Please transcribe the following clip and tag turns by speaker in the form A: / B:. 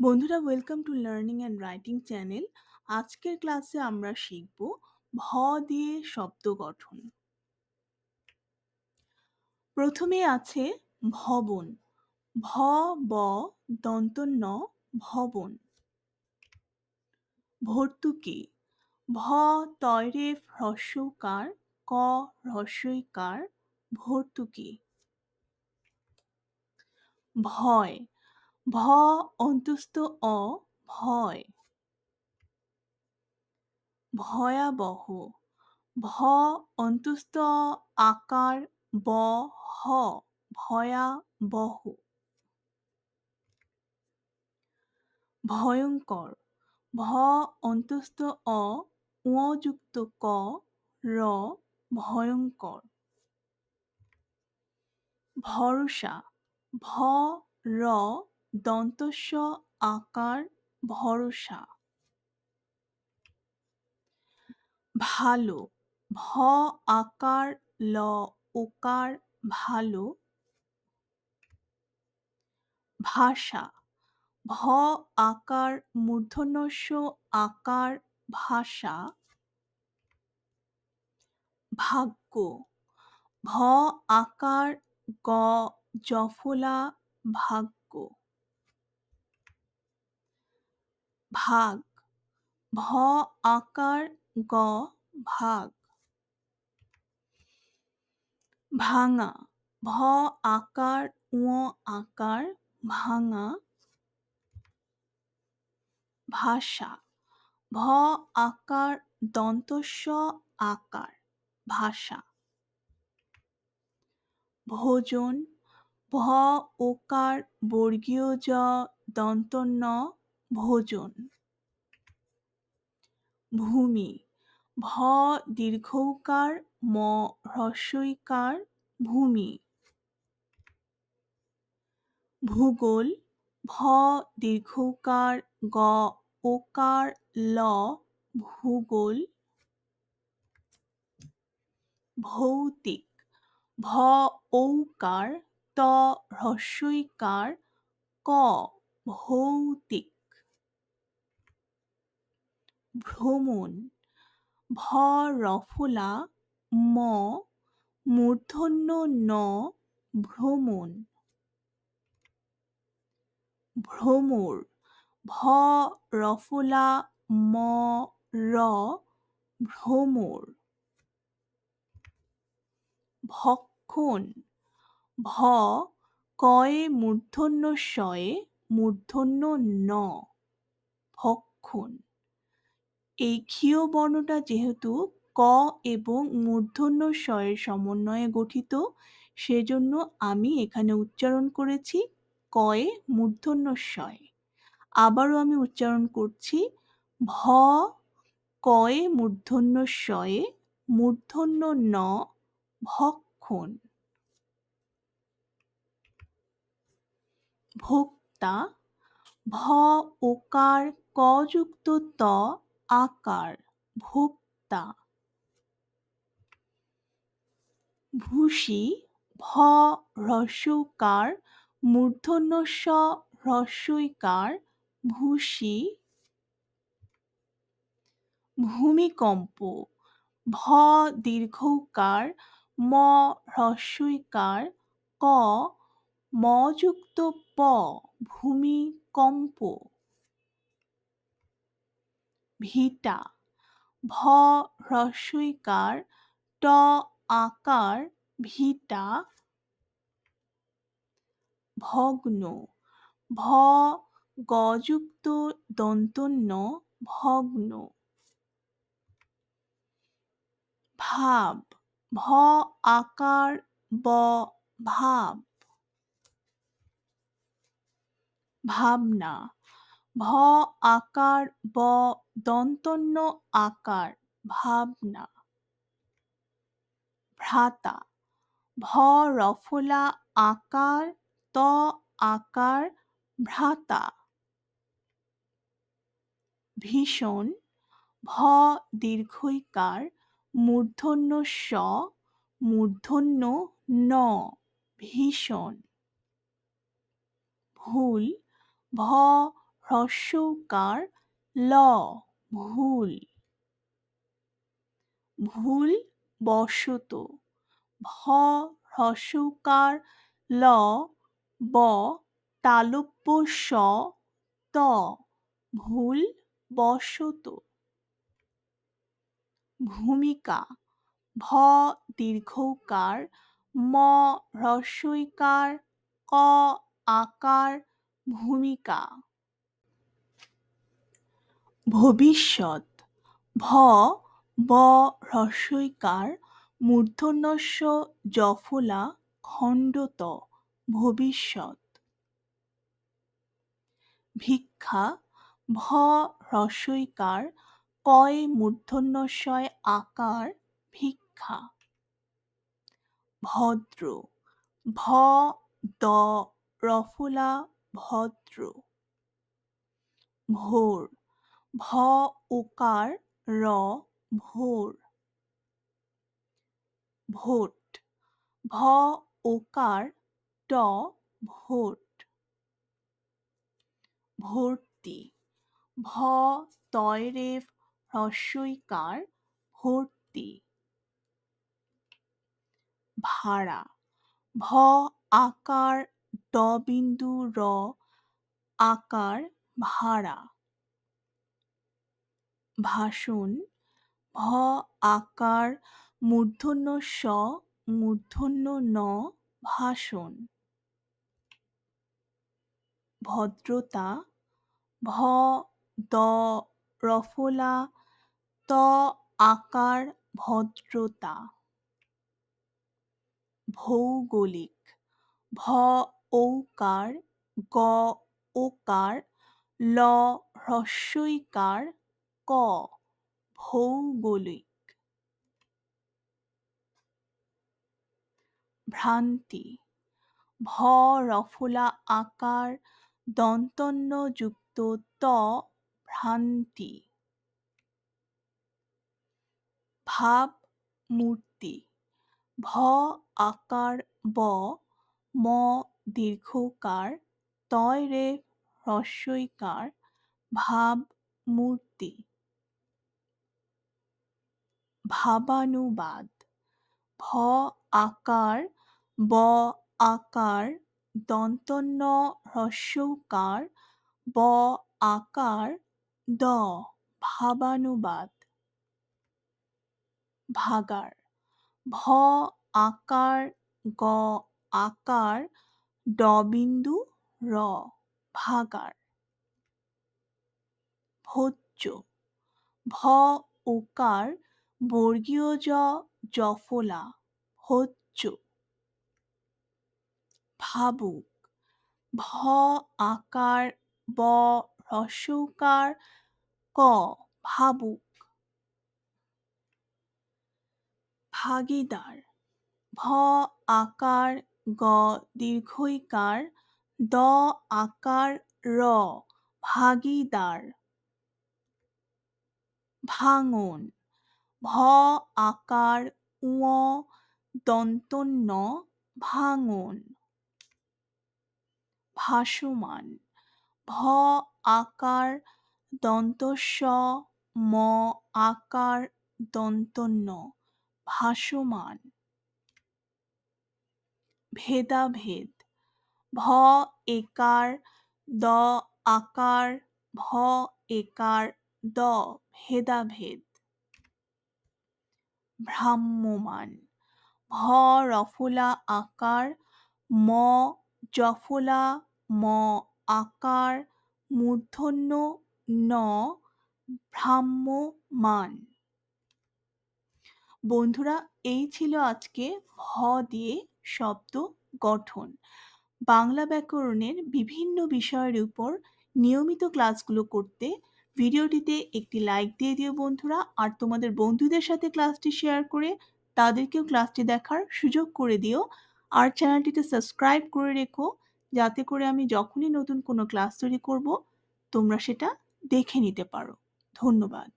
A: বন্ধুরা welcome to learning and writing channel আজকের ক্লাসে আমরা শিখব ভ দিয়ে শব্দ গঠন। প্রথমে আছে ভবন। ভ, ব দন্ত ন ভবন। ভর্তুকি। ভ, তয়রে হ্রস্বকার, ক, হ্রস্বইকার, ভর্তুকি। ভয়। ভ অন্তস্থ অ ভয়। ভয়াবহ। ভ অন্তস্থ আকার ব হ ভয়াবহ। ভয়ঙ্কর ভ অন্তস্থ অ যুক্ত ক র ভয়ঙ্কর ভরসা ভ র দন্তস্ব আকার ভরসা। ভালো, ভ আকার, ল ওকার, ভালো। ভাষা, ভ আকার মূর্ধন্যস্য আকার, ভাষা। ভাগ্য, ভ আকার, গ জফলা, ভাগ্য। ভাগ। ভ আকার গ ভাগ। ভাঙা। ভ আকার উ আকার, ভাঙা। ভাষা। ভ আকার, দন্তস্ব আকার, ভাষা। ভোজন। ভ ওকার, বর্গীয় জ, দন্তন্য ভোজন। ভূমি, ভ দীর্ঘৌকার, ম হ্রস্বইকার, ভূমি। ভূগোল, ভ দীর্ঘৌকার, গ ওকার, ল ভূগোল। ভৌতিক, ভ ঔকার, ত হ্রস্বইকার, ক ভৌতিক। ভ্রমণ, ভ রফলা, ম মূর্ধন্য, ন ভ্রমণ। ভ্রমর, ভ রফলা, ম র ভ্রমর। ভক্ষণ, ভ কয়ে মূর্ধন্য শয়ে মূর্ধন্য ন। ভক্ষণ। এই ক্ষীয় বর্ণটা যেহেতু ক এবং মূর্ধন্য স্বয়ের সমন্বয়ে গঠিত, সেজন্য আমি এখানে উচ্চারণ করেছি কয়ে মূর্ধন্য স্বয়ে। আবারও আমি উচ্চারণ করছি ভ, কয়ে মূর্ধন্য স্বয়ে, মূর্ধন্য ন, ভক্ষণ। ভোক্তা, ভ, ওকার কযুক্ত ত আকার ভোক্তা। ভূষি, ভ হ্রস্বকার মূর্ধন্য স হ্রস্বইকার ভূষি। ভূমিকম্প, ভ, দীর্ঘকার, ম হ্রস্বইকার ক, মযুক্ত প, ভূমিকম্প। ভিটা, ভ হ্রস্বইকার ট আকার ভিটা, ভগ্ন, ভ গযুক্ত দন্তন্য ভগ্ন, ভাব, ভ আকার, ব ভাব, ভাবনা ভ আকার, ব দন্তন্য আকার, ভাবনা। ভ্রাতা, ভ রফলা আকার, ত আকার, ভ্রাতা। ভীষণ, ভ দীর্ঘইকার, মূর্ধন্য স, মূর্ধন্য ন, ভীষণ। ভুল, ভ হ্রস্বকার ল ভুল। ভুল বশত। ভ হ্রস্বকার ল ব তালব্য স ত। ভুল বশত। ভূমিকা। ভ দীর্ঘকার। ম হ্রস্বইকার। ক আকার। ভূমিকা। ভবিষ্যৎ। ভ, ব হ্রস্বইকার মূর্ধন্যস্য, জফলা, খণ্ডত, ভবিষ্যৎ। ভিক্ষা, ভ হ্রস্বইকার কয় মূর্ধন্যস্বয় আকার, ভিক্ষা। ভদ্র, ভ, দ, রফলা, ভদ্র। ভোর ভ ওকার র, ভোর। ভোট। ভ ওকার ট, ভোট। ভর্তি। ভ তয়রেফ হ্রস্বইকার ভর্তি। ভাড়া। ভ আকার ড বিন্দু র, আকার ভাড়া। ভাষণ, ভ আকার, মূর্ধন্য স, মূর্ধন্য ন, ভাষণ। ভদ্রতা, ভ, দ, রফলা, ত, আকার, ভদ্রতা। ভৌগোলিক, ভ, ঔকার, গ, ওকার, ল, হ্রস্বইকার ক, ভৌগোলিক। ভ্রান্তি, ভ, রফলা আকার দন্তন্য যুক্ত ত, ভ্রান্তি। ভাব, মূর্তি, ভ, আকার, ব, ম, দীর্ঘকার, তয় রে, হ্রস্বইকার, ভাব, মূর্তি। ভাবানুবাদ। ভ আকার, ব আকার, দন্তন্য হ্রস্বকার, ব আকার, দ ভাবানুবাদ। ভাগার, ভ আকার, গ আকার, ড বিন্দু, র ভাগার। ভোজ্য, ভ ওকার বর্গীয় জ, জফলা ভোজ্য ভাবুক, ভ আকার, ব হ্রস্বকার ক ভাবুক। ভাগিদার, ভ আকার, গ দীর্ঘইকার, দ আকার, র ভাগিদার। ভাঙন ভ আকার উ দন্তন্য ভাঙন। ভাসমান। ভ আকার দন্তস্ব, ম আকার দন্তন্য, ভাসমান। ভেদাভেদ। ভ একার দ আকার, ভ একার দ ভেদাভেদ। ভ্রাম্যমান। ভ রফলা আকার, ম জফলা, ম আকার, মূর্ধন্য, ন ভ্রাম্যমান। বন্ধুরা, এই ছিল আজকে ভ দিয়ে শব্দ গঠন। বাংলা ব্যাকরণের বিভিন্ন বিষয়ের উপর নিয়মিত ক্লাসগুলো করতে ভিডিওটিতে একটি লাইক দিয়ে দিও বন্ধুরা। আর তোমাদের বন্ধুদের সাথে ক্লাসটি শেয়ার করে তাদেরকেও ক্লাসটি দেখার সুযোগ করে দিও। আর চ্যানেলটিতে সাবস্ক্রাইব করে রেখো, যাতে করে আমি যখনই নতুন কোনো ক্লাস তৈরি করব, তোমরা সেটা দেখে নিতে পারো। ধন্যবাদ।